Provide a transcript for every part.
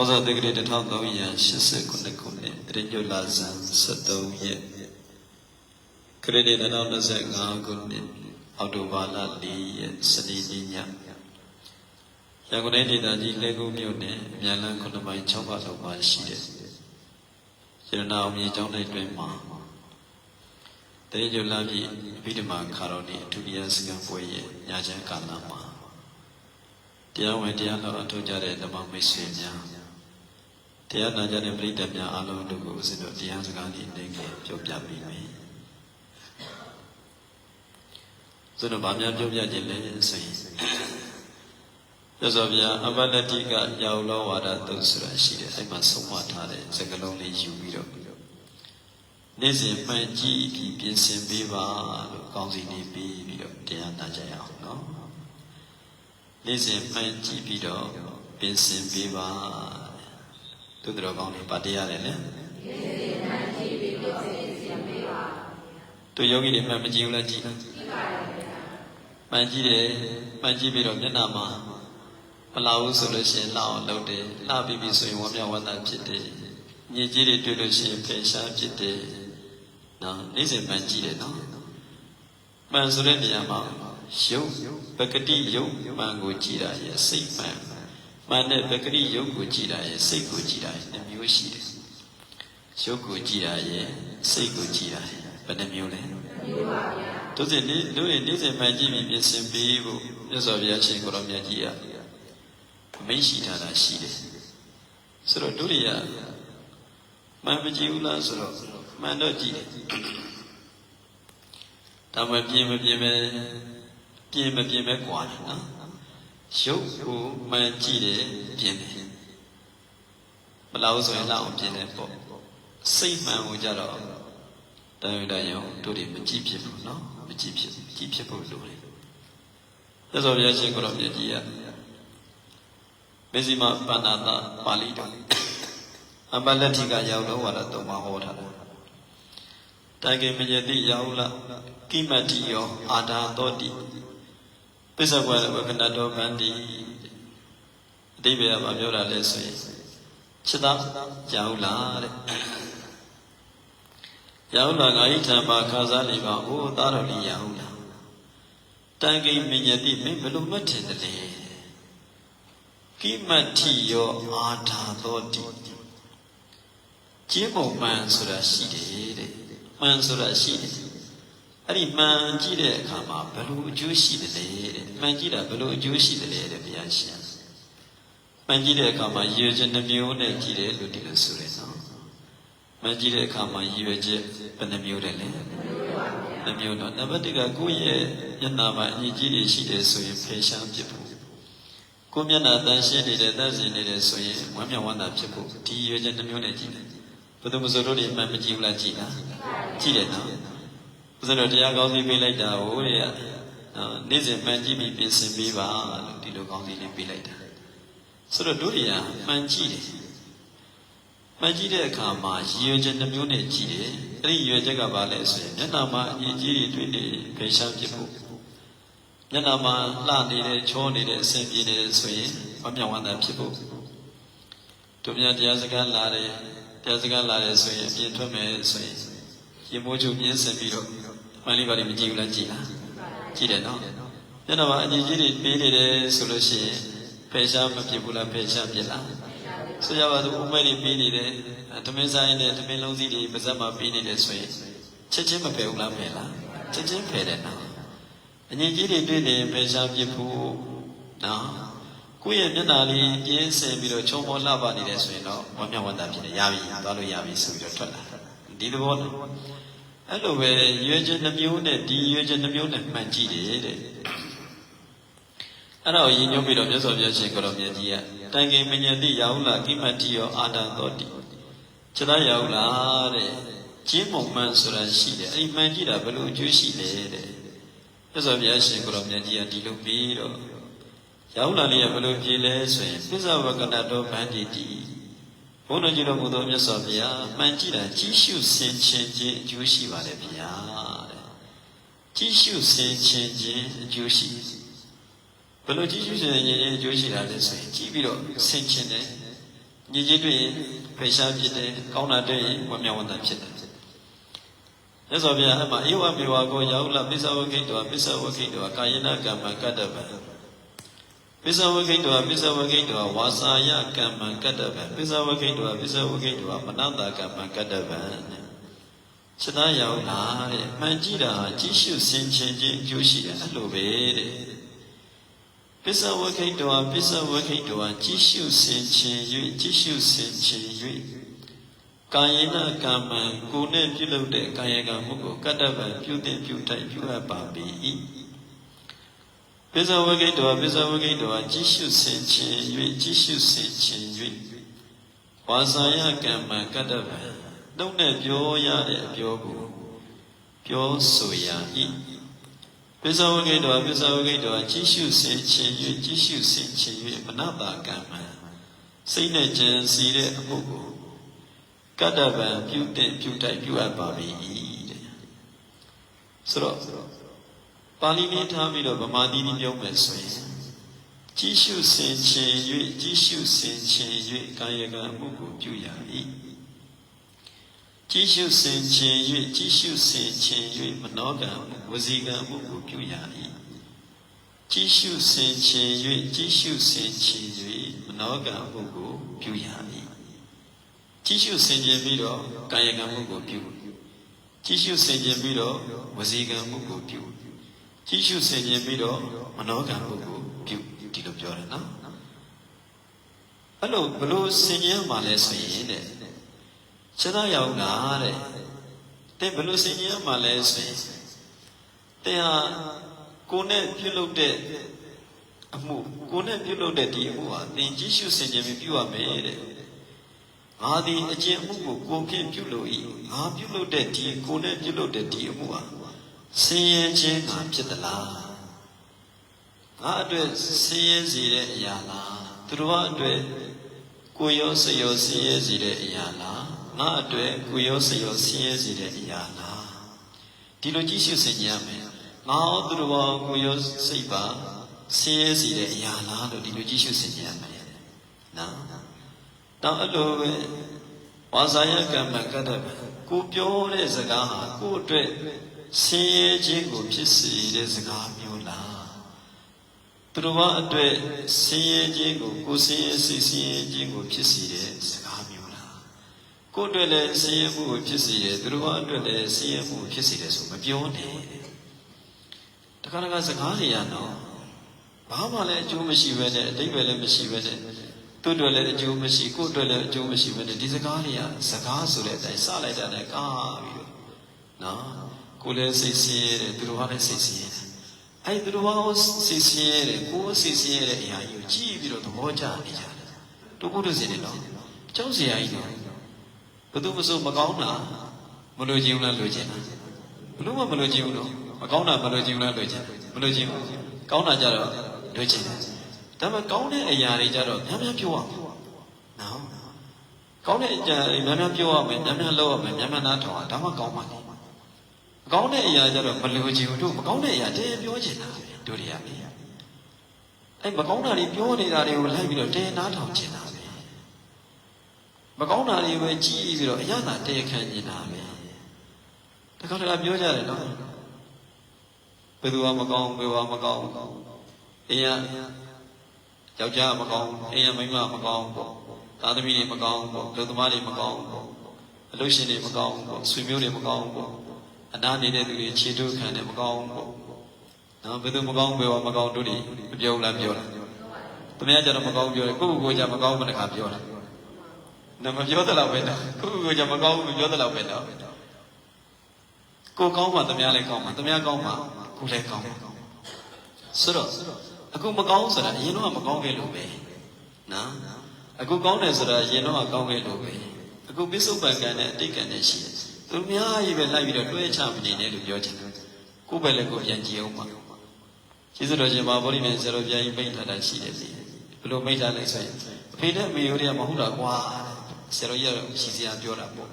ဩဇာတက္ကရာ1389ခုနှစ်တရညုလာဇန်73ရက်ခရစ်နှစ်2025ခုနှစ်အောက်တိုဘာလ4ရက်စနေနေ့ညရန်ကုန်တိုင်းဒေသကြီးလေကုန်းမြို့နယ်အမြန်လန်း9မိုင်6ပါလောက်ပါရှိတဲ့ရတနာအောင်မြေကျောင်းတိုက်တွင်မှာတရညုလာပြည်ဗိဓမာခါတော်နေ့အထူးတရားစခန်းပွဲရဲ့ညချမ်းကာလမှာတရားဝင်တရားတော်အထောက်ကြတဲ့ဓမ္မမိတ်ဆွေများ တရားနာကြတဲ့ပရိသတ်များအားလုံးတို့ကိုဦးဇင်းတို့တရားစကားလေးနေငယ်ပြောပြပေးမယ်။ဇင်းတို့ဗာများပြောပြခြင်းလဲဆိုရင်ရသော်ဗျာအဘလတိကရောက်လောဝါဒသုတ်ဆိုတာရှိတယ်အဲ့မှာဆုံးမထားတဲ့စကားလုံးလေးယူပြီးတော့နေ့စဉ်မှန်ကြည့်ပြီးပြင်ဆင်ပေးပါလို့ကောင်းစီနေပြီးပြီးတော့တရားနာကြရအောင်နော်။နေ့စဉ်မှန်ကြည့်ပြီးတော့ပြင်ဆင်ပေးပါ သူတော်ကောင်းတွေဗတ်တရားတယ်လေသူယောဂီတွေမှန်မကြည့်ဘူးလားကြည့်လားမှန်ကြည့်တယ်မှန်ကြည့်ပြီးတော့မျက်နှာမှာမလာဘူးဆိုလို့ရှိရင်လှအောင်လုပ်တယ်လှပြီးပြီဆိုရင်ဝမ်းမြောက်ဝမ်းသာဖြစ်တယ်ညစ်ကြေးတွေတွေ့လို့ရှိရင်ဖယ်ရှားဖြစ်တယ်နော်နေ့စဉ်မှန်ကြည့်တယ်နော်မှန်ဆိုတဲ့နေရာမှာယုတ်ပကတိယုတ်မှန်ကိုကြည်တာရဲ့စိတ်မှန် မှန်တဲ့ပကတိယုတ်ကိုကြည်တာရဲ့စိတ်ကိုကြည်တာရဲ့နှမျိုးရှိတယ်ယုတ်ကိုကြည်တာရဲ့စိတ်ကိုကြည်တာရဲ့ဘယ်နှမျိုးလဲမျိုးပါဗျာတို့စဉ်နေ့တို့ရဲ့နေ့စဉ်မှန်ကြည့်ပြီးပြင်ဆင်ပေးဖို့မြတ်စွာဘုရားရှင်ကိုတော်မြတ်ကြီးကအမိန့်ရှိထားတာရှိတယ်ဆိုတော့တို့တွေကမှန်မကြည့်ဘူးလားဆိုတော့မှန်တော့ကြည့်တယ်ဒါမှပြင်မပြင်ပဲပြင်မပြင်ပဲကွာတယ်နော် ရုပ်ကိုမှန်ကြည့်တယ်ပြင်တယ်မလောက်ဆိုရင်လောက်အောင်ပြင်တယ်ပေါ့စိတ်မှန်ကိုကြတော့တိုင်းတိုင်းရောတို့တွေမကြည့်ဖြစ်ဘူးနော်မကြည့်ဖြစ်ကြည့်ဖြစ်ဖို့လိုတယ်သက်တော်ဘုရားရှင်ကိုတော်မြတ်ကြီးကမေဇိမပဏ္ဏတာပါဠိတော်အမလက်ထိကရောက်တော့ဝါဒတုံးမှာဟောထားတယ်တိုင်ကေမညတိရောက်လာကိမတိယောအာဒါတောတိ ပစ္စဝရဝကနတောဗန္တိအတိပ္ပယ်ကမပြောတာလဲဆိုရင်ချစ်သားရောက်လာတဲ့ရောက်လာငါဤထံမှာခါစားနေပါအိုးသားတော်လေးရောက်လာတန်ကိမညတိမင်းဘယ်လိုမှတ်ထင်တယ်လဲကိမတိယောအာထာသောတိကျင်းပုံမှန်ဆိုတာရှိတယ်တဲ့မှန်ဆိုတာရှိတယ် အဲ့ဒီမှန်ကြည့်တဲ့အခါမှာဘယ်လိုအကျိုးရှိတယ်လဲတဲ့မှန်ကြည့်တာဘယ်လိုအကျိုးရှိတယ်လဲတဲ့ဘုရားရှင်မှန်ကြည့်တဲ့အခါမှာရည်ရွယ်ချက်နှမျိုးနဲ့ကြည့်တယ်လို့ဒီလိုဆိုတယ်နော်မှန်ကြည့်တဲ့အခါမှာရည်ရွယ်ချက်ဘယ်နှမျိုးလဲလဲနှမျိုးတော့နံပါတ်1ကကိုယ့်ရဲ့မျက်နှာမှာအညီကြီးတွေရှိတယ်ဆိုရင်ဖေရှားဖြစ်ဖို့ကိုယ်မျက်နှာတန်ရှင်းနေတယ်တန့်စင်နေတယ်ဆိုရင်ဝမ်းမြောက်ဝမ်းသာဖြစ်ဖို့ဒီရည်ရွယ်ချက်နှမျိုးနဲ့ကြည့်တယ်ဘယ်သူမှဆိုလို့ဒီမှန်မကြည့်ဘူးလားကြည့်လားကြည့်တယ်နော် ဦးဇင်းတို့တရားကောင်းစီပေးလိုက်တာဟိုတဲ့နော်နေ့စဉ်မှန်ကြည့်ပြီးပြင်ဆင်ပေးပါလို့ဒီလိုကောင်းစီလေးပေးလိုက်တာဆိုတော့တို့တွေကမှန်ကြည့်တယ်မှန်ကြည့်တဲ့အခါမှာရည်ရွယ်ချက်နှမျိုးနဲ့ကြည့်တယ်အဲ့ဒီရည်ရွယ်ချက်ကဘာလဲဆိုရင်မျက်နှာမှာအရင်ကြီးတွေတွေ့နေဖေရှားဖြစ်ဖို့မျက်နှာမှာလှနေတယ်ချောနေတယ်အဆင်ပြေနေတယ်ဆိုရင်ဝမ်းမြောက်ဝမ်းသာဖြစ်ဖို့တို့များတရားစကားလာတယ်တရားစကားလာတယ်ဆိုရင်အပြင်ထွက်မယ်ဆိုရင်ရင်မိုးချုပ်ပြင်းစင်ပြီးတော့ မှန်လေးပါလိမကြည့်ဘူးလားကြည့်လားကြည့်တယ်နော်မျက်နှာမှာအညီကြီးတွေပေးနေတယ်ဆိုလို့ရှိရင်ဖေရှားမဖြစ်ဘူးလားဖေရှားဖြစ်လားဆိုရပါစို့ဥမဲ့တွေပေးနေတယ်ဓမင်းဆိုင်နဲ့ဓမင်းလုံးစည်းတွေပါဇက်မှာပေးနေတယ်ဆိုရင်ချက်ချင်းမဖယ်ဘူးလားဖယ်လားချက်ချင်းဖယ်တယ်နော်အညီကြီးတွေတွေ့နေဖေရှားဖြစ်ဖို့နော်ကိုယ့်ရဲ့မျက်နှာလေးပြင်းစင်ပြီးတော့ခြုံပေါ်လှပနေတယ်ဆိုရင်တော့ဝမ်းမြောက်ဝမ်းသာဖြစ်တယ်ရပြီသွားလို့ရပြီဆိုပြီးတော့ထွက်လာဒီသဘောနဲ့ အဲ့လိုပဲရွေးချက်နှမျိုးနဲ့ဒီရွေးချက်နှမျိုးနဲ့မှန်ကြည့်တယ်တဲ့အဲ့တော့ရည်ညွှန်းပြီးတော့မြတ်စွာဘုရားရှင်ကိုတော်မြတ်ကြီးကတိုင်ကိမညတိရာဟုလာကိမတိယောအာတံတော်တိခြေသားရာဟုလာတဲ့ကျင်းမုံမှန်ဆိုတာရှိတယ်အဲ့ဒီမှန်ကြည့်တာဘယ်လိုအကျိုးရှိလဲတဲ့မြတ်စွာဘုရားရှင်ကိုတော်မြတ်ကြီးကဒီလိုပြီးတော့ရာဟုလာလေးကဘယ်လိုပြေလဲဆိုရင်ပစ္စဝကနတောဗန္တိတိ ဘုန်းတော်ကြီးတော်မူသောမြတ်စွာဘုရားမှန်ကြည့်တာကြီးရှုဆင်ခြင်ခြင်းအကျိုးရှိပါတယ်ဗျာတဲ့ကြီးရှုဆင်ခြင်ခြင်းအကျိုးရှိဘယ်လိုကြီးရှုဆင်ခြင်ခြင်းအကျိုးရှိတာလဲဆိုရင်ကြည့်ပြီးတော့ဆင်ခြင်တယ်ညီကြီးတွေ့ရင်ဖေရှားဖြစ်တယ်ကောင်းတာတွေ့ရင်ဝမျက်ဝန္တာဖြစ်တယ်မြတ်စွာဘုရားအမှဧဝမေဝကိုရောက်လာပိဿဝကိတောပိဿဝကိတောကာယနာကမ္မကတ္တဗံ ပိဿဝကိတောပိဿဝကိတောဝါစာယကမ္မကတ္တဗံပိဿဝကိတောပိဿဝကိတောမနတကမ္မကတ္တဗံစိတ်သားရောက်လာတဲ့မှန်ကြည့်တာကြည့်ရှုဆင်ခြင်ခြင်းအကျိုးရှိတယ်အဲ့လိုပဲတဲ့ပစ္စဝခိတောပစ္စဝခိတောကြည့်ရှုဆင်ခြင်၍ကြည့်ရှုဆင်ခြင်၍ကာယနာကမ္မံကိုယ်နဲ့ပြုလုပ်တဲ့ကာယကံမှုကိုကတ္တဗံပြုတဲ့ပြုတိုက်ပြုအပ်ပါပေ၏ ပစ္စဝခိတောပစ္စဝခိတောကြည့်ရှုဆင်ခြင်၍ကြည့်ရှုဆင်ခြင်၍ဝါစာယကမ္မံကတ္တဗံနှုတ်နဲ့ပြောရတဲ့အပြောကိုပြောဆိုရ၏ပိဿဝဂိတောပိဿဝဂိတောကြည့်ရှုဆင်ခြင်၍ကြည့်ရှုဆင်ခြင်၍မနတာကမ္မစိတ်နဲ့ကြံစီတဲ့အမှုကိုကတ္တဗံပြုတဲ့ပြုတိုက်ပြုအပ်ပါပြီတဲ့ဆိုတော့ ပါဠိနဲ့ထားပြီးတော့ဗမာတိတိပြောမယ်ဆိုရင်ကြည့်ရှုဆင်ခြင်၍ကြည့်ရှုဆင်ခြင်၍ကာယကံမှုကိုပြုရ၏ကြည်ရှုစင်ခြင်း၍ကြည်ရှုစင်ခြင်း၍မနောကံဝစီကံမှုကိုပြုရ၏ကြည်ရှုစင်ခြင်း၍ကြည်ရှုစင်ခြင်း၍မနောကံမှုကိုပြုရ၏ကြည်ရှုစင်ခြင်းပြီးတော့ကာယကံမှုကိုပြုကြည်ရှုစင်ခြင်းပြီးတော့ဝစီကံမှုကိုပြု ကြည်ရှုစင်ခြင်းပြီးတော့မနောကံမှုကိုပြုဒီလိုပြောတယ်နော်အဲ့လိုဘလို့စင်ခြင်းမှလဲဆိုရင်တဲ့ခြေသားရောက်တာတဲ့တဲ့ဘလို့စင်ကြီးမှလဲဆိုရင်တဲ့ဟာကိုနဲ့ပြုတ်လုပ်တဲ့အမှုကိုနဲ့ပြုတ်လုပ်တဲ့ဒီအမှုဟာသင်ကြည့်ရှုစင်ကြယ်ပြီးပြုရမယ်တဲ့ငါဒီအကျင့်မှုကိုကိုဖြင့်ပြုလို့ဤငါပြုလုပ်တဲ့ဒီကိုနဲ့ပြုလုပ်တဲ့ဒီအမှုဟာ ဆင်းရဲခြင်းကဖြစ်သလားငါအတွက်ဆင်းရဲစေတဲ့အရာလားသူတို့အတွက်ကိုရောစရောဆင်းရဲစေတဲ့အရာလားငါအတွက်ကိုရောစရောဆင်းရဲစေတဲ့အရာလားဒီလိုကြည့်ရှုစင်ကြရမယ်ငါသူတော်ဘာကိုရောစိတ်ပါဆင်းရဲစေတဲ့အရာလားလို့ဒီလိုကြည့်ရှုစင်ကြရမယ်နော်တော့အဲ့လိုပဲဝါစာယကမ္မကတ္တဗကိုပြောတဲ့စကားဟာကိုယ့်အတွက် ဆင်းရဲခြင်းကိုဖြစ်စေတဲ့စကားမျိုးလားသူတော်ဘာအတွက်ဆင်းရဲခြင်းကိုကိုယ်ဆင်းရဲစိတ်ဆင်းရဲခြင်းကိုဖြစ်စေတဲ့စကားမျိုးကိုယ်အတွက်လည်းဆင်းရဲမှုကိုဖြစ်စေတယ်သူတို့ကအတွက်လည်းဆင်းရဲမှုကိုဖြစ်စေတယ်ဆိုမပြောနဲ့တခါတခါစကားတွေရတော့ဘာမှလည်းအကျိုးမရှိပဲနဲ့အတိတ်ပဲလည်းမရှိပဲနဲ့သူ့အတွက်လည်းအကျိုးမရှိကိုယ့်အတွက်လည်းအကျိုးမရှိပဲနဲ့ဒီစကားတွေကစကားဆိုတဲ့အတိုင်းစလိုက်တာနဲ့ကားပြီးတော့နော် ကိုယ်လည်းစိတ်ဆင်းရဲတယ်သူတို့ကလည်းစိတ်ဆင်းရဲတယ်အဲ့သူတို့ကစိတ်ဆင်းရဲတယ်ကိုယ်စိတ်ဆင်းရဲတဲ့အရာကြီးကိုကြည့်ပြီးတော့သဘောကျနေကြတယ်တို့ကိုယ်တို့စင်နေတော့ကျောင်းစရာကြီးတော့ဘသူမဆိုမကောင်းတာမလို့ခြင်းလားလို့ခြင်းလားဘလို့မှမလို့ခြင်းဘူးတော့မကောင်းတာမလို့ခြင်းလားလို့ခြင်းမလို့ခြင်းကောင်းတာကြတော့လို့ခြင်းဒါပေမဲ့ကောင်းတဲ့အရာတွေကြတော့များများပြောရမယ်နော်ကောင်းတဲ့အရာတွေများများပြောရမယ်များများလုပ်ရမယ်များများနားထောင်ရဒါမှကောင်းပါလေ မကောင်းတဲ့အရာကြတော့မလို့ခြင်းတို့မကောင်းတဲ့အရာတည်းပြောခြင်းတာတို့တွေကအဲ့မကောင်းတာတွေပြောနေတာတွေကိုလိုက်ပြီးတော့တည်းနားထောင်ခြင်းတာမကောင်းတာတွေပဲကြည့်ပြီးတော့အရသာတရခံနေတာပဲတခါတခါပြောကြတယ်နော်ဘယ်သူကမကောင်းဘယ်ကမကောင်းအင်းရယောက်ျားမကောင်းအင်းရမိန်းမမကောင်းပေါ့သားသမီးတွေမကောင်းပေါ့လူသမားတွေမကောင်းပေါ့အလုပ်ရှင်တွေမကောင်းပေါ့ဆွေမျိုးတွေမကောင်းပေါ့ အနာနေတဲ့သူတွေခြေထုတ်ခံတယ်မကောင်းပေါ့နော်ဘယ်သူမကောင်းဘယ်ကမကောင်းတို့တွေမပြောဘူးလားပြောတာသူများကြတော့မကောင်းပြောတယ်ကိုယ့်ကိုယ်ကကြမကောင်းဘယ်နှခါပြောတာနမပြောသလောက်ပဲနော်ခုခုကကြမကောင်းဘူးပြောသလောက်ပဲနော်ကိုကောင်းမှသမ ्या လည်းကောင်းမှသမ ्या ကောင်းမှကိုလည်းကောင်းဆိုတော့အခုမကောင်းဆိုတာအရင်တော့မကောင်းခဲ့လို့ပဲနော်အခုကောင်းတယ်ဆိုတာအရင်တော့ကောင်းခဲ့လို့ပဲအခုပစ္စုပန်ကံနဲ့အတိတ်ကံနဲ့ရှိတယ် သူများကြီးပဲလိုက်ပြီးတော့တွဲချမနေနဲ့လို့ပြောချင်တယ်ကိုယ်ပဲလည်းကိုယ်ပြန်ကြည့်အောင်ပါကျေးဇူးတော်ရှင်မဘောဓိမြတ်ဆရာတော်ဘုရားကြီးမိန့်ထားတာရှိတယ်စီဘယ်လိုမိန့်ထားလဲဆိုရင်အဖေနဲ့မေရိုးတွေကမဟုတ်တာကွာဆရာတော်ကြီးကရှိစရာပြောတာပေါ့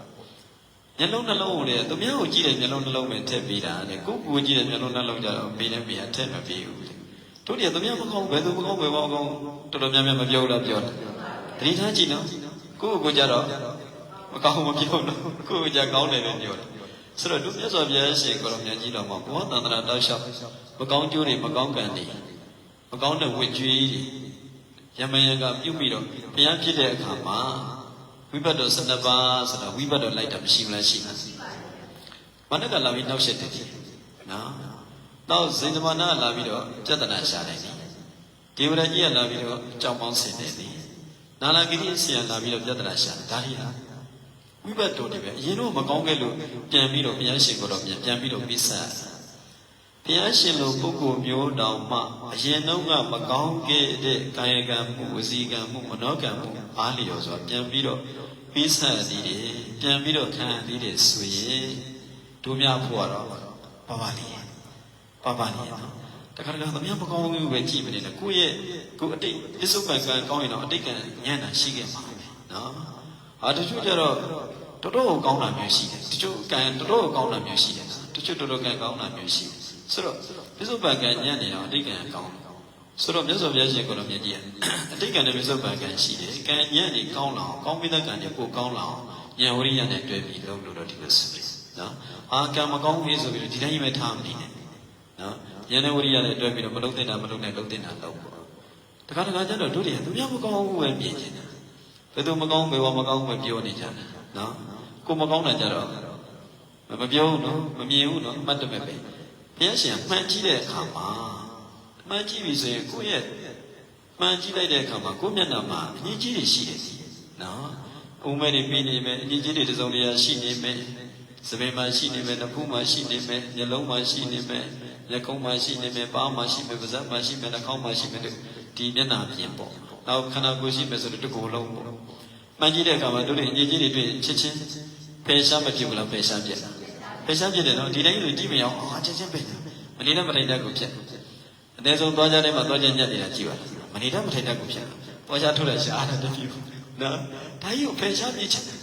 မျက်လုံးနှလုံးကိုလေသူများကိုကြည့်တဲ့မျက်လုံးနှလုံးပဲထည့်ပေးတာလေကိုကိုကြည့်တဲ့မျက်လုံးနှလုံးကြတော့ပေးနေပေးရထည့်မပေးဘူးတို့တည်းသူများမကောင်းဘယ်သူမကောင်းဘယ်ကောင်းကောင်းတော်တော်များများမပြောဘူးလားပြောတယ်တတိထားကြည့်နော်ကိုယ့်ကိုယ်ကြတော့ မကောင်းမပြောတော့ကိုယ့်ကိုယ်ကြကောင်းတယ်လို့ပြောတယ်ဆိုတော့လူမြတ်စွာဘုရားရှင်ကိုရောမြတ်ကြီးတော်မှာဘဝတန္တရာတောက်လျှောက်မကောင်းကျိုးတွေမကောင်းကံတွေမကောင်းတဲ့ဝိကျွေးတွေယမယံကပြုတ်ပြီးတော့ဘုရားဖြစ်တဲ့အခါမှာဝိဘတ်တော်12ပါးဆိုတာဝိဘတ်တော်လိုက်တာမရှိဘူးလားရှိလားမနက်ကလာပြီးနောက်ဆက်တယ်နော်နောက်ဇင်သမနာလာပြီးတော့ပြဿနာရှာတယ်ဒေဝရကြီးကလာပြီးတော့ကြောင်ပေါင်းဆင်တယ်ဒီနာလာဂိရိဆရာလာပြီးတော့ပြဿနာရှာတယ်ဒါလေးဟာ ဝိဘတ်တော်တွေပဲအရင်တော့မကောင်းခဲ့လို့ပြန်ပြီးတော့ဘုရားရှင်ကိုတော့ပြန်ပြန်ပြီးတော့ပြီးဆက်ဘုရားရှင်လိုပုဂ္ဂိုလ်မျိုးတောင်မှအရင်တော့ကမကောင်းခဲ့တဲ့ကာယကံမှုဝစီကံမှုမနောကံမှုအားလျော်စွာပြန်ပြီးတော့ပြီးဆက်သည်တွေပြန်ပြီးတော့ခံရသည်တွေဆိုရင်တို့များဖို့ကတော့ပါပါလေးပါပါလေးနော်တခါတခါသမီးမကောင်းဘူးပဲကြည့်မနေနဲ့ကိုယ့်ရဲ့ကိုယ်အတိတ်ပစ္စုပန်ကံကောင်းရင်တော့အတိတ်ကံညံ့တာရှိခဲ့မှာပဲနော် ဟာတချို့ကျတော့တော်တော်ကောင်းတာမျိုးရှိတယ်တချို့ကံတော်တော်ကောင်းတာမျိုးရှိတယ်တချို့တော်တော်ကံကောင်းတာမျိုးရှိတယ်ဆိုတော့ပစ္စုပန်ကံညံ့နေတော့အတိတ်ကံကောင်းတယ်ဆိုတော့မြတ်စွာဘုရားရှင်ကိုယ်တော်မြတ်ကြီးကအတိတ်ကံနဲ့ပစ္စုပန်ကံရှိတယ်ကံညံ့နေကောင်းလာအောင်ကောင်းပြီးတဲ့ကံတွေကိုကောင်းလာအောင်ဉာဏ်ဝိရိယနဲ့တွေ့ပြီးလုပ်လို့တော့ဒီလိုဆိုတယ်နော်အာကံမကောင်းဘူးဆိုပြီးတော့ဒီတိုင်းပဲထားမနေနဲ့နော်ဉာဏ်နဲ့ဝိရိယနဲ့တွေ့ပြီးတော့မလုပ်တဲ့တာမလုပ်နဲ့လုပ်တဲ့တာလုပ်ပေါ့တခါတခါကျတော့တို့တွေကသူများမကောင်းဘူးပဲမြင်နေတာ ဘယ်သူမကောင်းဘယ်ဝမကောင်းပဲပြောနေကြတယ်နော်ကိုမကောင်းတာကြတော့မပြောဘူးနော်မမြင်ဘူးနော်အမှတ်တမဲ့ပဲဘုရားရှင်မှန်ကြည့်တဲ့အခါမှာမှန်ကြည့်ပြီဆိုရင်ကိုယ့်ရဲ့မှန်ကြည့်လိုက်တဲ့အခါမှာကိုယ့်မျက်နှာမှာအငြင်းကြီးတွေရှိတယ်နော်အုံမဲတွေပြီးနေမယ်အငြင်းကြီးတွေတစ်စုံတရာရှိနေမယ်စပင်မှာရှိနေမယ်နှဖူးမှာရှိနေမယ်မျက်လုံးမှာရှိနေမယ်မျက်ခုံးမှာရှိနေမယ်ပါးမှာရှိမယ်ပါးစပ်မှာရှိမယ်နှာခေါင်းမှာရှိမယ်ဒီမျက်နှာပြင်ပေါ့ နောက်ခန္ဓာကိုယ်ရှိမယ်ဆိုတော့တစ်ကိုယ်လုံးပေါ့မှန်ကြည့်တဲ့အခါမှာတို့တွေအငြင်းကြီးတွေတွေ့ချက်ချင်းဖယ်ရှားမဖြစ်ဘူးလားဖယ်ရှားပြက်ဖယ်ရှားပြက်တယ်နော်ဒီတိုင်းဆိုကြည့်မရအောင်အာချက်ချင်းပဲမနေနဲ့မထိုင်တတ်ကိုဖြစ်အသေးဆုံးသွားကြတဲ့မှာသွားကြညက်နေတာကြည့်ပါမနေတတ်မထိုင်တတ်ကိုဖြစ်သွားရှာထုတ်လိုက်ရှားတယ်တတိဘူးနော်ဒါကြီးကိုဖယ်ရှားပြချင်တယ်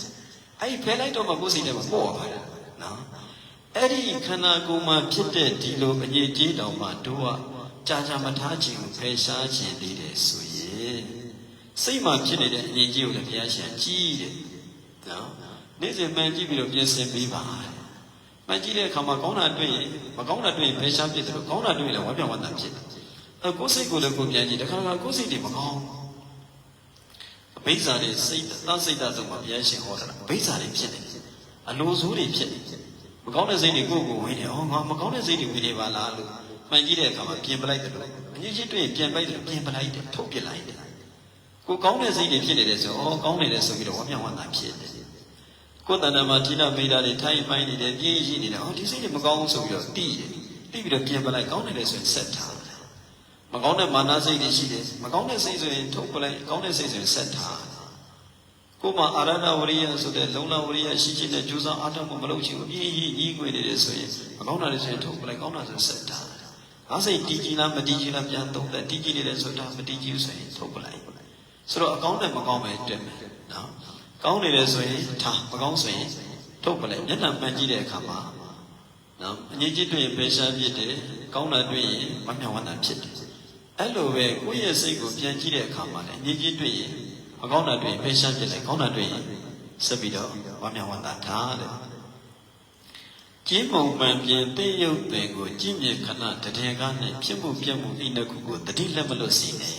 အဲ့ဒီဖယ်လိုက်တော့မှကိုယ်စိတ်ထဲမှာပေါ့ပါလားနော်အဲ့ဒီခန္ဓာကိုယ်မှာဖြစ်တဲ့ဒီလိုအငြိကြီးတောင်မှတို့ကကြာကြာမထားခြင်းကိုဖယ်ရှားခြင်းသေးတယ်ဆိုရ င်စိတ်မှာဖြစ်နေတဲ့အငြိကြီးကိုလည်းဘုရားရှင်ကြီးတယ်နော်နေ့စဉ်မှန်ကြည့်ပြီးတော့ပြင်ဆင်ပေးပါမှန်ကြည့်တဲ့အခါမှာကောင်းတာတွေ့ရင်မကောင်းတာတွေ့ရင်ဖယ်ရှားဖြစ်တယ်လို့ကောင်းတာတွေ့ရင်လည်းဝါပြောင်းဝမ်းသာဖြစ်တယ်အဲကိုယ်စိတ်ကိုလည်းကိုယ်ပြန်ကြည့်တခါတခါကိုယ်စိတ်တွေမကောင်းအဘိဇာတွေစိတ်သစိတ်တဆုံးမှာဘုရားရှင်ဟောတာအဘိဇာတွေဖြစ်နေတယ်အလိုဆိုးတွေဖြစ်နေတယ်မကောင်းတဲ့စိတ်တွေကိုယ့်ကိုဝင်တယ်ဟောငါမကောင်းတဲ့စိတ်တွေဝင်နေပါလားလို့ မှန်ကြည့်တဲ့အခါမှာပြင်ပလိုက်တယ်လို့အငြိချင်းတွေ့ရင်ပြင်ပလိုက်တယ်ပြင်ပလိုက်တယ်ထုတ်ပြလိုက်တယ်ကိုကောင်းတဲ့စိတ်တွေဖြစ်နေတယ်ဆိုဩကောင်းနေတယ်ဆိုပြီးတော့ဝမ်းမြောက်ဝမ်းသာဖြစ်တယ်ကိုယ်တဏ္ဍာမှာဌိနမိတာတွေထိုင်ပိုင်းနေတယ်ပြင်းရှိနေတယ်ဟောဒီစိတ်တွေမကောင်းဘူးဆိုပြီးတော့တိတယ်တိပြီးတော့ပြင်ပလိုက်ကောင်းနေတယ်ဆိုရင်ဆက်ထားမကောင်းတဲ့မာနစိတ်တွေရှိတယ်မကောင်းတဲ့စိတ်ဆိုရင်ထုတ်ပလိုက်ကောင်းတဲ့စိတ်ဆိုရင်ဆက်ထားကိုယ်မှာအာရဏဝရိယဆိုတဲ့လုံလဝရိယရှိခြင်းနဲ့ကြိုးစားအားထုတ်မှုမလုပ်ချင်ဘူးပြင်းကြီးကြီးခွေနေတယ်ဆိုရင်မကောင်းတာတွေဆိုရင်ထုတ်ပလိုက်ကောင်းတာဆိုဆက်ထား ငါစိတ်တည်ကြည်လားမတည်ကြည်လားပြန်သုံးသက်တည်ကြည်နေတယ်ဆိုတာမတည်ကြည်ဆိုရင်ထုတ်ပလိုက်ဆိုတော့အကောင်းနဲ့မကောင်းပဲတွေ့မယ်နော်ကောင်းနေတယ်ဆိုရင်ထားမကောင်းဆိုရင်ထုတ်ပလိုက်မျက်နှာမှန်ကြည့်တဲ့အခါမှာနော်အငြိကြီးတွေ့ရင်ဖေရှားဖြစ်တယ်ကောင်းတာတွေ့ရင်မမြောက်ဝမ်းသာဖြစ်တယ်အဲ့လိုပဲကိုယ့်ရဲ့စိတ်ကိုပြန်ကြည့်တဲ့အခါမှာလည်းအငြိကြီးတွေ့ရင်မကောင်းတာတွေ့ရင်ဖေရှားဖြစ်တယ်ကောင်းတာတွေ့ရင်ဆက်ပြီးတော့မမြောက်ဝမ်းသာထားတယ် ကျင်းပုံမှန်ပြင်တိရုပ်ပင်ကိုကြည်မြခဏတရေကားနဲ့ဖြစ်မှုပြတ်မှုဤနှစ်ခုကိုတတိလက်မလို့စီနေ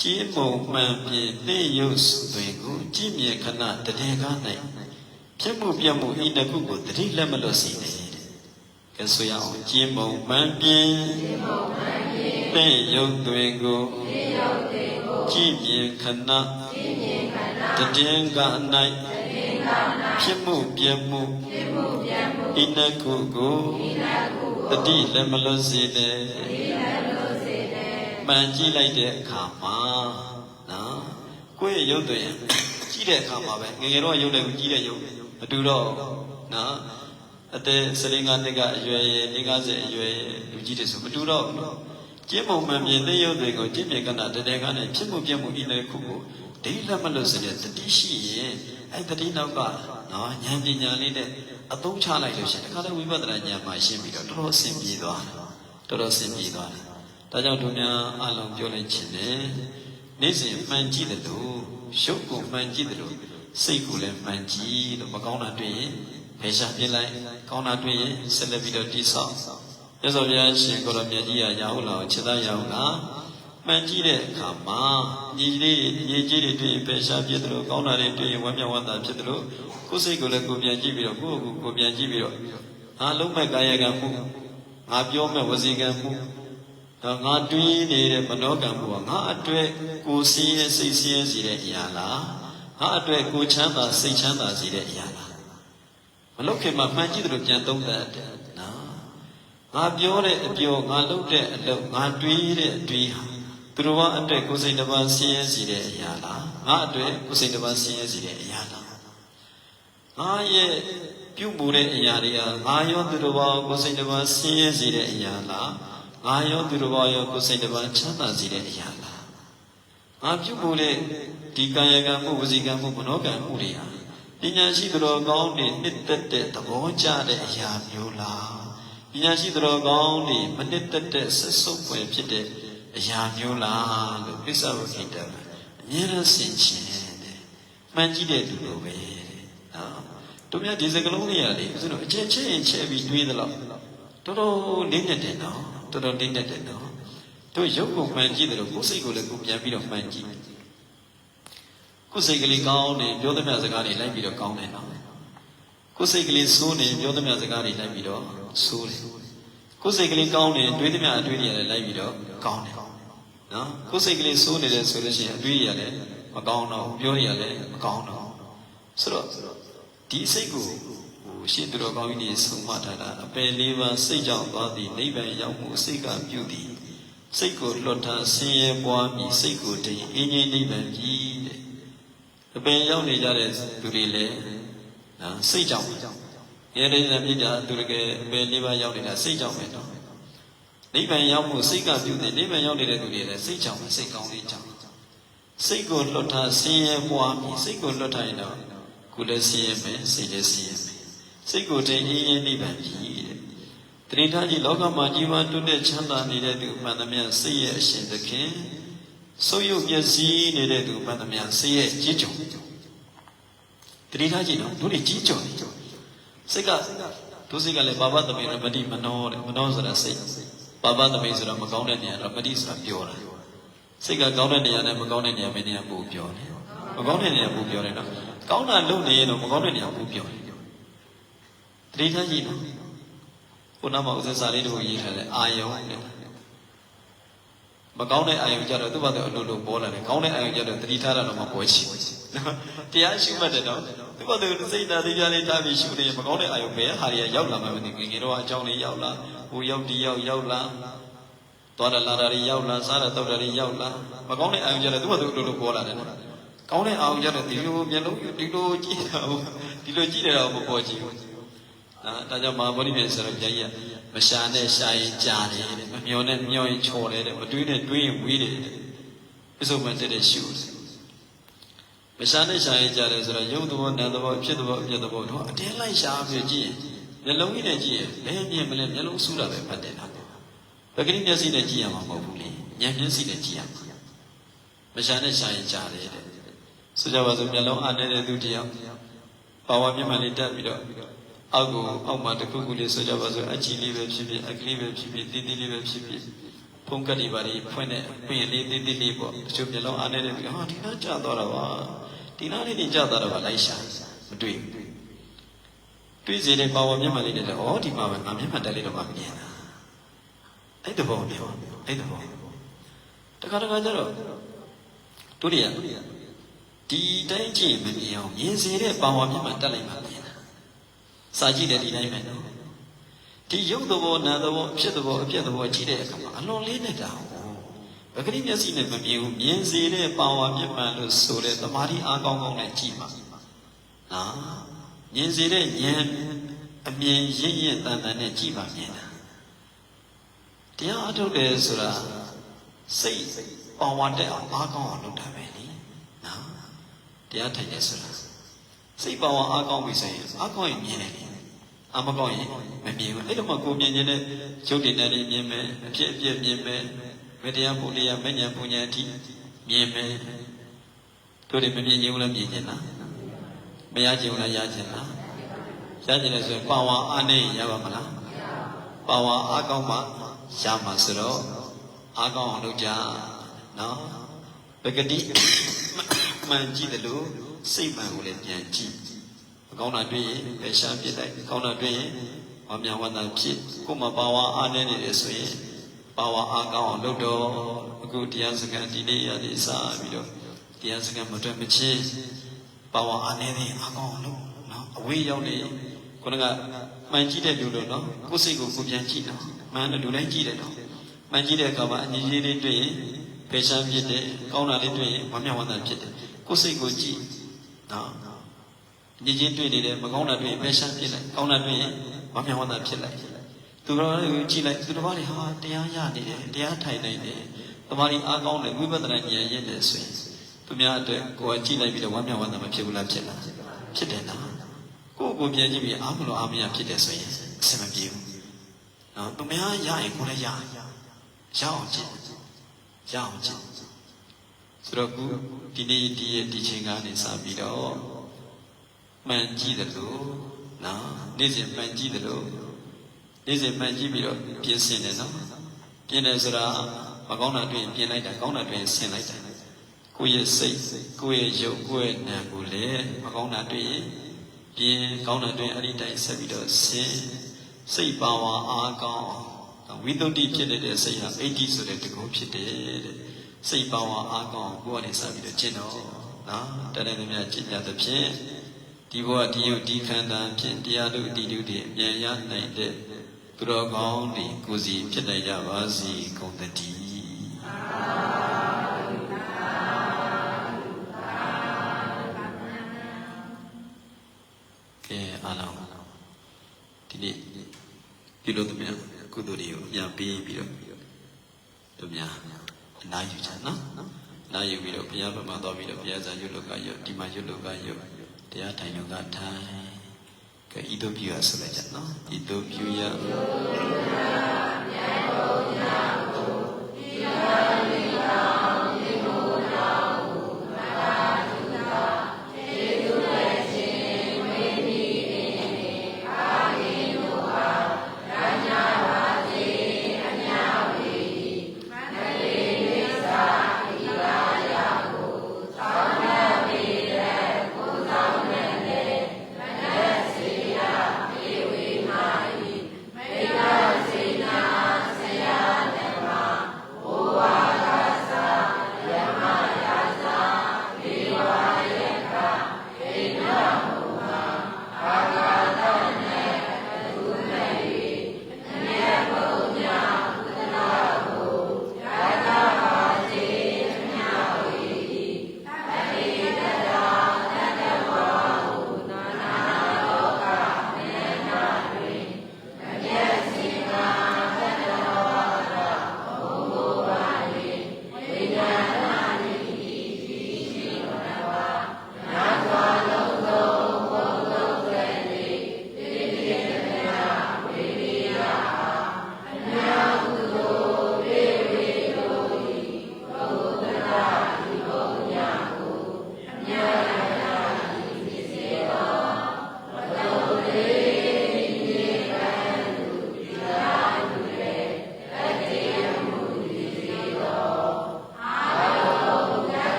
ကျင်းပုံမှန်ပြင်တိရုပ်ပင်ကိုကြည်မြခဏတရေကား၌ဖြစ်မှုပြတ်မှုဤနှစ်ခုကိုတတိလက်မလို့စီနေကဲဆိုရအောင်ကျင်းပုံမှန်ပြင်တိရုပ်တွင်ကိုကြည်မြခဏတရေကား၌ဖြစ်မှုပြတ်မှု ဣနကုကိုတတိလည်းမလွတ်စေနဲ့မှန်ကြည့်လိုက်တဲ့အခါမှာနော်ကိုယ့်ရဲ့ရုပ်တွေကြည့်တဲ့အခါမှာပဲငယ်ငယ်တော့ရုပ်တွေကိုကြည့်တဲ့ရုပ်မတူတော့နော်အသက်စရင်းကနှစ်ကအရွယ်ရဲ့50အရွယ်လူကြီးတွေဆိုမတူတော့ဘူးကျင့်ပုံမှန်မြင်တဲ့ရုပ်တွေကိုကျင့်မြေကနာတည်းကနဲ့ဖြစ်မှုပြမှုဣနကုကို ဒိဋ္ဌိမလို့ဆိုတဲ့တတိရှိရင်အဲ့တတိနောက်ကနော်ဉာဏ်ပညာလေးနဲ့အသုံးချလိုက်လို့ရှိရင်တခါတည်းဝိပဿနာဉာဏ်မှရှင်းပြီးတော့တော်တော်အဆင်ပြေသွားတယ်တော်တော်အဆင်ပြေသွားတယ်ဒါကြောင့်တို့များအလုံးပြောလိုက်ခြင်းနဲ့နေ့စဉ်မှန်ကြည့်တယ်လို့ရုပ်ကိုမှန်ကြည့်တယ်လို့စိတ်ကိုလည်းမှန်ကြည့်လို့မကောင်းတာတွေ့ရင်ဖယ်ရှားပြလိုက်ကောင်းတာတွေ့ရင်ဆက်လက်ပြီးတော့တိဆောက်ရသော်ဘုရားရှင်ကိုရောမြတ်ကြီးရရဟုတ်လားခြေသားရဟုတ်လား မှန်ကြည့်တဲ့အခါမှာညီလေးညီကြီးတွေတွေ့ရင်ဖယ်ရှားပြတယ်လို့ကောင်းတာတွေတွေ့ရင်ဝမ်းမြောက်ဝမ်းသာဖြစ်တယ်လို့ကိုယ်စိတ်ကိုလည်းကိုပြန်ကြည့်ပြီးတော့ကိုယ့်ကိုယ်ကိုပြန်ကြည့်ပြီးတော့ငါလုံးမဲ့ကာယကံမှုငါပြောမဲ့ဝစီကံမှုတော့ငါတွေးနေတဲ့မနောကံမှုကငါအတွက်ကိုယ်စင်းရဲ့စိတ်စင်းရဲ့စီတဲ့အရာလားငါအတွက်ကိုယ်ချမ်းသာစိတ်ချမ်းသာစီတဲ့အရာလားမလုတ်ခင်မှာမှန်ကြည့်တယ်လို့ပြန်သုံးသပ်တယ်နော်ငါပြောတဲ့အပြောငါလုပ်တဲ့အလုပ်ငါတွေးတဲ့အတွေးဟာ သူတော်ဘာအတွက်ကိုယ်စိတ်တစ်ပါးစင်းရဲစီတဲ့အရာလားငါအတွက်ကိုယ်စိတ်တစ်ပါးစင်းရဲစီတဲ့အရာလားငါရဲ့ပြုမှုတဲ့အရာတွေကငါရောသူတော်ဘာကိုယ်စိတ်တစ်ပါးစင်းရဲစီတဲ့အရာလားငါရောသူတော်ဘာရောကိုယ်စိတ်တစ်ပါးချမ်းသာစီတဲ့အရာလားငါပြုမှုတဲ့ဒီကာယကံမှုဝစီကံမှုမနောကံမှုတွေဟာပညာရှိသူတော်ကောင်းတွေနှစ်သက်တဲ့သဘောကျတဲ့အရာမျိုးလားပညာရှိသူတော်ကောင်းတွေမနှစ်သက်တဲ့ဆက်ဆုပ်ပွေဖြစ်တဲ့ အရာမျိုးလားလို့ပြစ္ဆဝခိတအမြဲတမ်းဆင်ခြင်တယ်မှန်ကြည့်တဲ့သူလိုပဲနော်တို့များဒီစကလုံးလေးရတယ်ဦးဇင်းတို့အချက်ချင်းရင်ချက်ပြီးတွေးသလောက်တော်တော်လေးနဲ့တယ်နော်တော်တော်လေးနဲ့တယ်နော်တို့ရုပ်ကိုမှန်ကြည့်တယ်လို့ကိုယ်စိတ်ကိုလည်းကိုပြန်ပြီးတော့မှန်ကြည့်ကိုယ်စိတ်ကလေးကောင်းနေပြောသမျှစကားတွေလိုက်ပြီးတော့ကောင်းတယ်နော်ကိုယ်စိတ်ကလေးဆိုးနေပြောသမျှစကားတွေလိုက်ပြီးတော့ဆိုးတယ်ကိုယ်စိတ်ကလေးကောင်းနေတွေးသမျှအတွေးတွေလည်းလိုက်ပြီးတော့ကောင်းတယ် နော်ကိုယ်စိတ်ကလေးဆိုးနေတယ်ဆိုလို့ရှိရင်အတွေးတွေလည်းမကောင်းတော့ပြောရလည်းမကောင်းတော့ဆိုတော့ဒီစိတ်ကိုဟိုရှင်းသူတော်ကောင်းကြီးတွေဆုံးမထားတာအပယ်လေးပါးစိတ်ကြောင့်သွားသည်နိဗ္ဗာန်ရောက်မှုစိတ်ကပြုသည်စိတ်ကိုလွတ်ထားဆင်းရဲပွားပြီးစိတ်ကိုတည်အင်းကြီးနိဗ္ဗာန်ကြီးတဲ့အပင်ရောက်နေကြတဲ့သူတွေလည်းနော်စိတ်ကြောင့်ရဲရိဇံပြစ်တာသူတကယ်အပင်လေးပါးရောက်နေတာစိတ်ကြောင့်ပဲနော် နိဗ္ဗာန်ရောက်မှုစိတ်ကပြုတယ်နိဗ္ဗာန်ရောက်နေတဲ့သူတွေလည်းစိတ်ကြောင့်ပဲစိတ်ကောင်းလေးကြောင့်စိတ်ကိုလွတ်ထားဆင်းရဲပွားပြီးစိတ်ကိုလွတ်ထားရင်တော့ကိုယ်လည်းဆင်းရဲမယ်စိတ်လည်းဆင်းရဲမယ်စိတ်ကိုတည်အင်းကြီးနိဗ္ဗာန်ကြီးတဲ့တတိထားကြီးလောကမှာကြီးပွားတွတ်တဲ့ချမ်းသာနေတဲ့သူမှန်သမျှစိတ်ရဲ့အရှင်သခင်ဆုပ်ယုပ်ပျက်စီးနေတဲ့သူမှန်သမျှစိတ်ရဲ့ကြီးကြုံတတိထားကြီးနော်တို့တွေကြီးကြုံနေစိတ်ကဒုစိတ်ကလည်းဘာဝတမေရမတိမနောတဲ့မနောဆိုတာစိတ် ဘာဝတမေဆိုတာမကောင်းတဲ့နေရာတော့မတိဆိုတာပြောတာစိတ်ကကောင်းတဲ့နေရာနဲ့မကောင်းတဲ့နေရာမင်းနေရာပို့ပြောတယ်မကောင်းတဲ့နေရာပို့ပြောတယ်နော်ကောင်းတာလုပ်နေရင်တော့မကောင်းတဲ့နေရာပို့ပြောတယ်တတိထားကြီးနော်ခုနမှာဥစ္စာလေးတို့ရေးထားတယ်အာယုံတဲ့မကောင်းတဲ့အာယုံကြတော့သူ့ဘာသာအလိုလိုပေါ်လာတယ်ကောင်းတဲ့အာယုံကြတော့တတိထားတာတော့မပေါ်ချင်နော်တရားရှုမှတ်တယ်နော်သူ့ဘာသာစိတ်ဓာတ်တရားလေးထားပြီးရှုနေရင်မကောင်းတဲ့အာယုံပဲဟာတွေကရောက်လာမှမသိငငယ်တော့အကြောင်းလေးရောက်လာ ဟိုရောက်ဒီရောက်ရောက်လာသွားတာလာတာတွေရောက်လာစားတာတောက်တာတွေရောက်လာမကောင်းတဲ့အာယုံကြတော့သူ့ဘာသာအလိုလိုပေါ်လာတယ်နော်ကောင်းတဲ့အာယုံကြတော့ဒီလိုမျက်လုံးဒီလိုကြည့်တာဒီလိုကြည့်တယ်တော့မပေါ်ချင်ဘူးနော်ဒါကြောင့်မဟာဗောဓိမြတ်ဆိုတော့ဘုရားကြီးကမရှာနဲ့ရှာရင်ကြားတယ်တဲ့မမျောနဲ့မျောရင်ချော်တယ်တဲ့မတွေးနဲ့တွေးရင်ဝေးတယ်တဲ့ပြစုံမှန်တဲ့ရှုတယ်မရှာနဲ့ရှာရင်ကြားတယ်ဆိုတော့ယုတ်သဘောနာသဘောဖြစ်သဘောအပြည့်သဘောတော့အတင်းလိုက်ရှာပြီးကြည့်ရင် မျက်လုံးကြီးနဲ့ကြည့်ရင်ဘယ်မြင်မလဲမျက်လုံးဆူတာပဲဖတ်တယ်လားပဂရိမျက်စိနဲ့ကြည့်ရမှာမဟုတ်ဘူးလေဉာဏ်မျက်စိနဲ့ကြည့်ရမှာမရှာနဲ့ရှာရင်ကြားတယ်တဲ့ဆိုကြပါစို့မျက်လုံးအားနေတဲ့သူတယောက်ပါဝါမျက်မှန်လေးတက်ပြီးတော့အောက်ကိုအောက်မှာတစ်ခုခုလေးဆိုကြပါစို့အချီလေးပဲဖြစ်ဖြစ်အကလေးပဲဖြစ်ဖြစ်တီးတီးလေးပဲဖြစ်ဖြစ်ဖုံးကတ်တွေပါလေဖွင့်တဲ့ပင်လေးတီးတီးလေးပေါ့အချို့မျိုးလုံးအားနေတဲ့ပြီးဟာဒီနားကျသွားတာပါဒီနားလေးနေကျသွားတာပါလိုက်ရှာမတွေ့ တွေ့စီတဲ့ပါဝါမျက်မှန်လေးနဲ့ဩဒီမှာပဲငါမျက်မှန်တက်လေးတော့မမြင်တာအဲ့တဘောမျိုးအဲ့တဘောတခါတခါကျတော့တို့တွေကဒီတိုင်းကြည့်မမြင်အောင်မြင်စေတဲ့ပါဝါမျက်မှန်တက်လိုက်မှမြင်စာကြည့်တယ်ဒီတိုင်းပဲနော်ဒီရုပ်သဘောနာသဘောဖြစ်သဘောအပြည့်သဘောကြည့်တဲ့အခါမှာအလွန်လေးနဲ့တာပဂရိမျက်စိနဲ့မမြင်ဘူးမြင်စေတဲ့ပါဝါမျက်မှန်လို့ဆိုတဲ့သမာဓိအားကောင်းကောင်းနဲ့ကြည့်ပါနော် မြင်စေတဲ့ဉာဏ်အမြင်ရင့်ရင့်တန်တန်နဲ့ကြည့်ပါမြင်တာတရားအထုတ်တယ်ဆိုတာစိတ်ပါဝါတက်အောင်အားကောင်းအောင်လုပ်တာပဲလေနော်တရားထိုင်တယ်ဆိုတာစိတ်ပါဝါအားကောင်းပြီဆိုရင်အားကောင်းရင်မြင်တယ်အမကောင်းရင်မမြင်ဘူးအဲ့လိုမှကိုမြင်နေတဲ့ရုပ်တည်တဲ့မြင်မယ်အဖြစ်အပျက်မြင်မယ်မတရားပုရိယမဉ္ဇဉ်ပူညာအထိမြင်မယ်တတို့တွေမမြင်ခြင်းဘူးလားမြင်ခြင်းလား မရခြင်းဘူးလားရခြင်းလားရခြင်းလည်းဆိုရင်ပါဝါအားနေရပါမလားပါဝါအားကောင်းမှရမှာဆိုတော့အားကောင်းအောင်လုပ်ကြနော်ပဂတိမှန်ကြည့်တယ်လို့စိတ်မှန်ကိုလည်းပြန်ကြည့်မကောင်းတာတွေ့ရင်ပဲရှာပြစ်လိုက်ကောင်းတာတွေ့ရင်ဝမ်းမြောက်ဝမ်းသာဖြစ်ကိုယ်မှာပါဝါအားနေနေတယ်ဆိုရင်ပါဝါအားကောင်းအောင်လုပ်တော့အခုတရားစခန်းဒီနေ့ရသည်စပြီးတော့တရားစခန်းမတွက်မချင်း ပါဝါအားနေတယ်အားကောင်းအောင်လုပ်နော်အဝေးရောက်နေခုနကမှန်ကြည့်တဲ့လူလို့နော်ကိုယ်စိတ်ကိုကိုယ်ပြန်ကြည့်နော်မှန်တယ်လူတိုင်းကြည့်တယ်နော်မှန်ကြည့်တဲ့အခါမှာအညီကြီးလေးတွေ့ရင်ဖေရှားဖြစ်တယ်ကောင်းတာလေးတွေ့ရင်ဝမ်းမြောက်ဝမ်းသာဖြစ်တယ်ကိုယ်စိတ်ကိုကြည့်နော်ညီချင်းတွေ့နေတယ်မကောင်းတာတွေ့ရင်ဖေရှားဖြစ်လိုက်ကောင်းတာတွေ့ရင်ဝမ်းမြောက်ဝမ်းသာဖြစ်လိုက်သူတော်တွေကိုကြည့်လိုက်သူတော်ဘာတွေဟာတရားရနေတယ်တရားထိုင်နေတယ်သမာဓိအားကောင်းတယ်ဝိပဿနာဉာဏ်ရင့်တယ်ဆိုရင် သူများအတွက်ကိုယ်ကကြည့်လိုက်ပြီးတော့ဝမ်းမြောက်ဝမ်းသာမဖြစ်ဘူးလားဖြစ်လားဖြစ်တယ်နော်ကိုယ့်ကိုယ်ပြန်ကြည့်ပြီးအားမလို့အားမရဖြစ်တယ်ဆိုရင်အဆင်မပြေဘူးနော်သူများရရင်ကိုယ်လည်းရရအောင်ကြည့်ရအောင်ကြည့်ဆိုတော့ခုဒီနေ့ဒီရဲ့ဒီချိန်ကနေစပြီးတော့မှန်ကြည့်တယ်လို့နော်နေ့စဉ်မှန်ကြည့်တယ်လို့နေ့စဉ်မှန်ကြည့်ပြီးတော့ပြင်ဆင်တယ်နော်ပြင်တယ်ဆိုတာမကောင်းတာတွေ့ရင်ပြင်လိုက်တာကောင်းတာတွေ့ရင်ဆင်လိုက်တာ ကိုယ့်ရဲ့စိတ်ကိုယ့်ရဲ့ရုပ်ကိုယ့်ရဲ့နာမ်ကိုလည်းမကောင်းတာတွေ့ရင်ပြင်ကောင်းတာတွေ့ရင်အဲ့ဒီတိုင်းဆက်ပြီးတော့ဆင်စိတ်ပါဝါအားကောင်းအောင်ဝိသုဒ္ဓိဖြစ်နေတဲ့စိတ်ဟာအဋ္ဌိဆိုတဲ့တကုဖြစ်တယ်တဲ့စိတ်ပါဝါအားကောင်းကိုယ်ကနေစပြီးတော့ကျင့်တော့နော်တနေ့တည်းများကျင့်ကြသဖြင့်ဒီဘဝဒီယုတ်ဒီခန္ဓာဖြင့်တရားတို့ဒီလူတွေအမြန်ရနိုင်တဲ့သူတော်ကောင်းတွေကိုယ်စီဖြစ်နိုင်ကြပါစေကုန်သတည်း ဒီလိုသမ ्या ကုသိုလ်တွေကိုအများပေးပြီးတော့တို့များအနာယူကြနော်အနာယူပြီးတော့ဘုရားဘက်မှာသွားပြီးတော့ဘုရားဇာရွတ်လောကရွတ်ဒီမှာရွတ်လောကရွတ်တရားထိုင်လောကထိုင်ကဲဤတို့ပြုရဆိုလိုက်ကြနော်ဤတို့ပြုရ